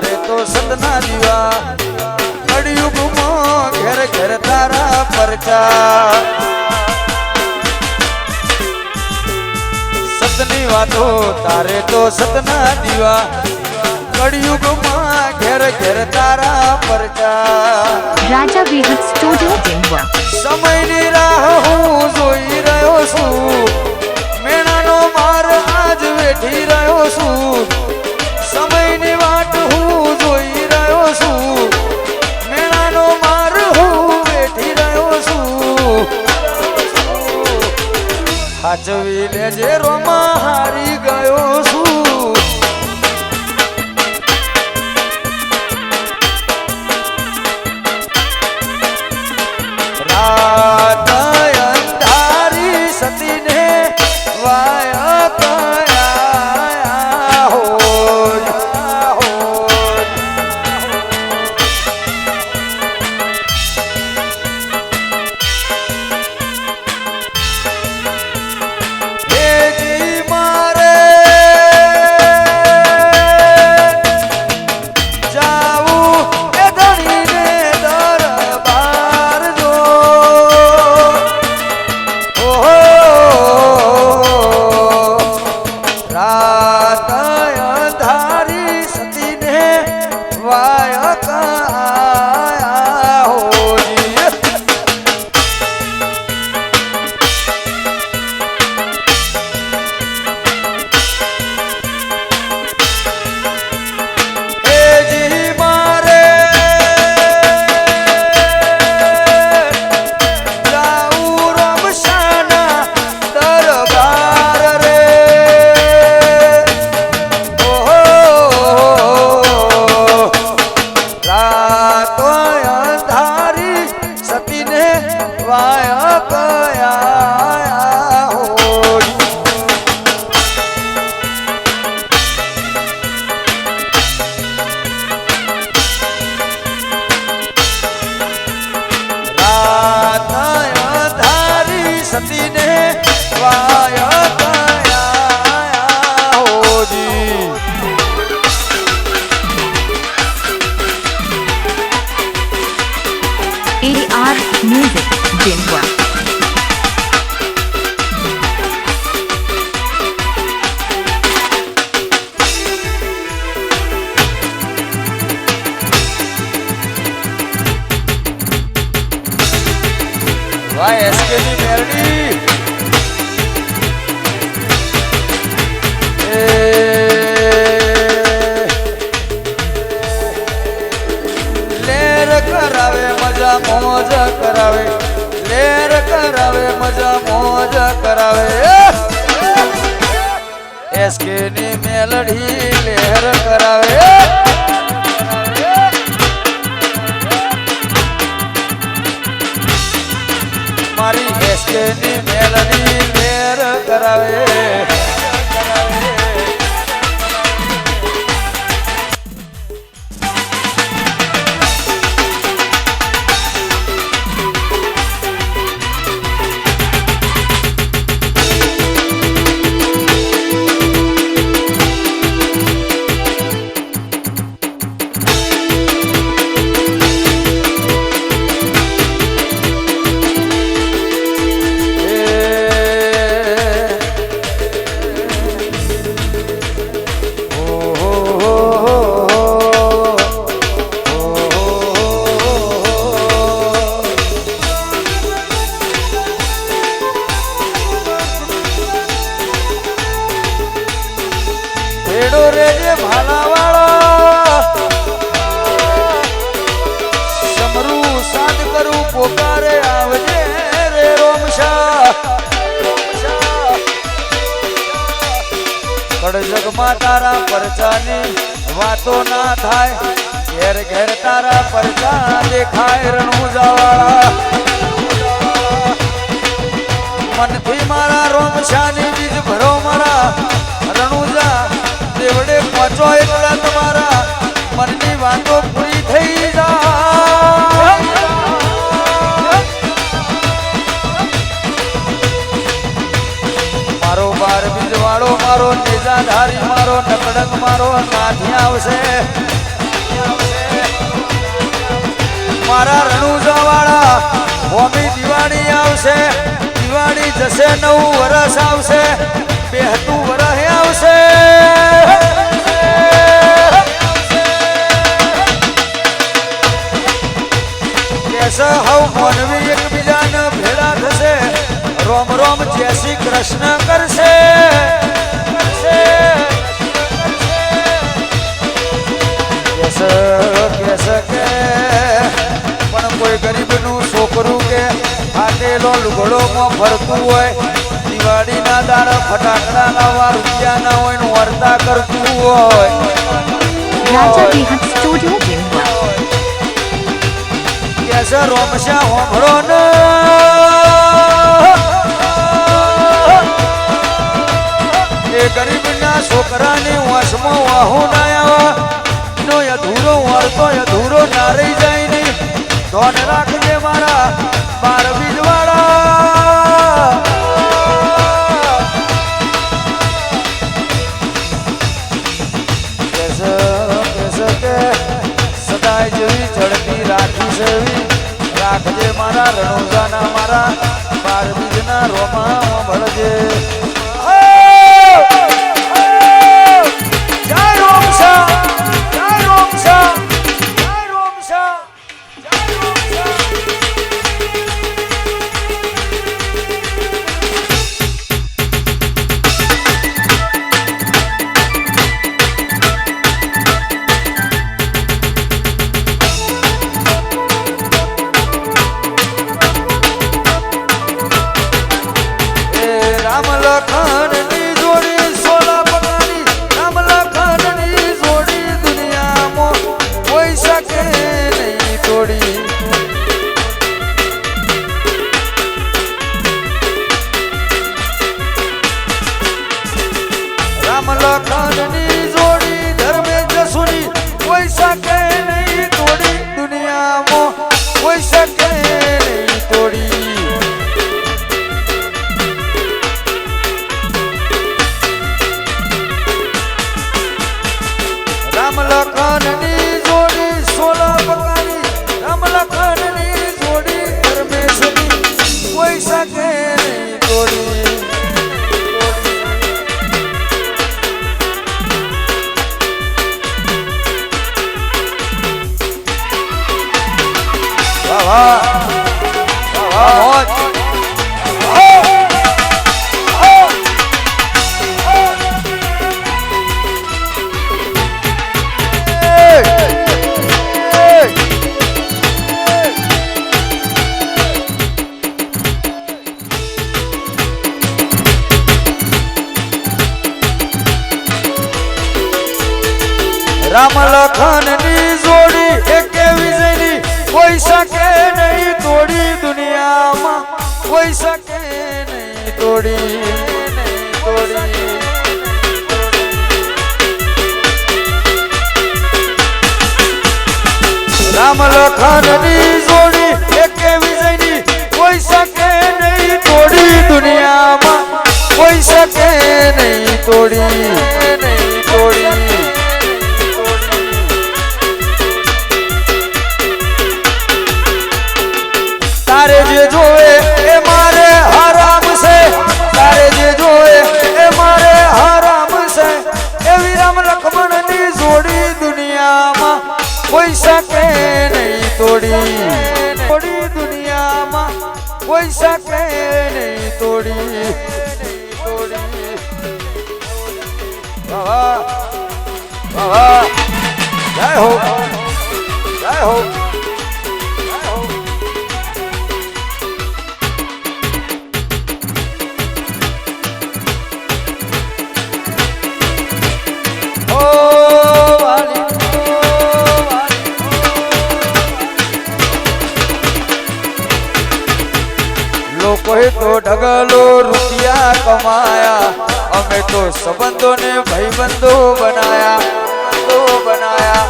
તારે તો સતના દીવા કળિયુગમાં ઘેર ઘેર તારા પરચા સતની વાતો તારે તો સતના દીવા કળિયુગમાં ઘેર ઘેર તારા પરચા Raja Vihat Studio Dingwa. સમયની રાહ હું જોઈ રહ્યો છું મેણાનો માર આજ વેઠી રહ્યો છું હાચવી લેજે રોમા હારી ગયો. કરાવે, મજા મોજ કરાવે. લેર કરાવે, મજા મોજ કરાવે. એસકે ની મેલડી લેર કરાવે. મારી એસકે ની મેલડી લેર કરાવે. કડજગમાં તારા પરચાની વાતો ના થાય. ઘેર ઘેર તારા પરચા દેખાય રણુજાવાળા. મનથી મારા રોમશાની બીજ ભરો મારા. રણુજા, દેવડે પહોંચો એટલા તમારા. મનની વાતો પૂરી વાળો મારો નિજાધારી, મારો નકડંગ મારો કાઠી આવશે. મારા રણુજા વાળા હોમી દિવાળી આવશે. દિવાળી જશે, નવું વરસ આવશે. બે હતું વરસ આવશે. કૃષ્ણ કરશે. કેસ કેસ કે. પણ કોઈ ગરીબનું છોકરું કે ફાટેલો લુગડોમાં ફરતું હોય દિવાળીના દાડા ફટાકડા લાવવા રૂપિયા ના હોય ને વર્તા કરતું હોય. કેસર કેસ રોમશા હોમળો ન. છોકરાની વશમાં વાહો ના આવે. નો અધૂરો વાળતો અધૂરો ના રહી જાય નહીં ધોન રાખજે મારા બાર બીજવાળા સદાય જેવી ઝડપી રાખી જેવી રાખજે મારા રણોજાના મારા બાર બીજના રોમા ભળજે. રામ લખનની જોડી કોઈ શકે નહીં તોડી દુનિયામાં. કોઈ શકે નહીં તોડી. તોડી રામ લખનની જોડી, એકે વિજયની. કોઈ શકે નહીં તોડી દુનિયામાં. કોઈ શકે નહીં તોડી. નહીં જય હો જય હો જય હો ઓ વાલી ઓ વાલી લોકોએ તો ઢગલો રૂપિયા કમાયા અમે તો સંબંધોને ભાઈબંધો બનાયા બંધો બનાયા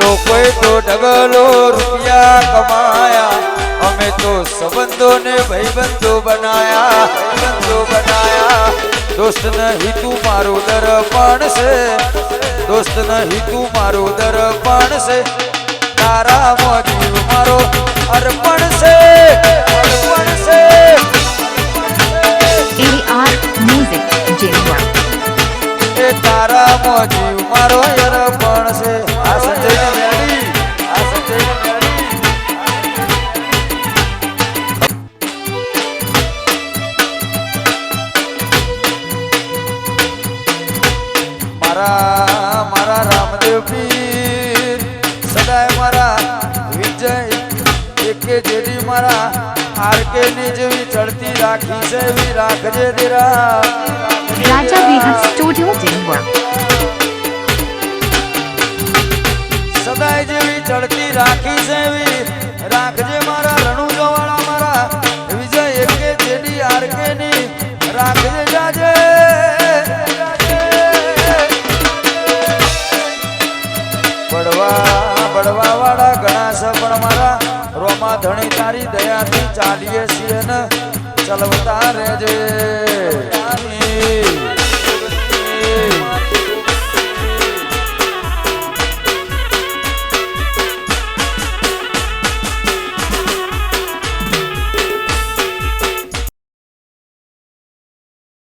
લોકોએ તો ઢગલો રૂપિયા કમાયા અમે તો સંબંધોને ભાઈબંધો બનાયા ભાઈબંધો બનાયા દોસ્ત નહીં તું મારું દર્પણ છે દોસ્ત નહીં તું મારું દર્પણ છે તારામાં જીવ મારો અર્પણ છે અર્પણ છે AR Music Jindwa. એ તારામાં જીવ મારો અર્પણ છે આ સંજય મેળી આ સંજય મેળી મારા મારા રામદેવ પીર, સદાય મારા વિજય. એકે જેડી મારા આરકે ની જેવી ચડતી રાખી છે એવી રાખજે દેરા. Raja Studio સદાય જેવી ચડતી રાખી જેવી રાખજે મારા રણુ વાળા મારા. વિજય એકે જેડી આરકે ની રાખજે જાજે. પડવા પડવા વાળા ઘણા છે, પણ મારા રોમા ધણી તારી દયાથી ચાલીએ છીએ ને. ચલવતા રહેજે.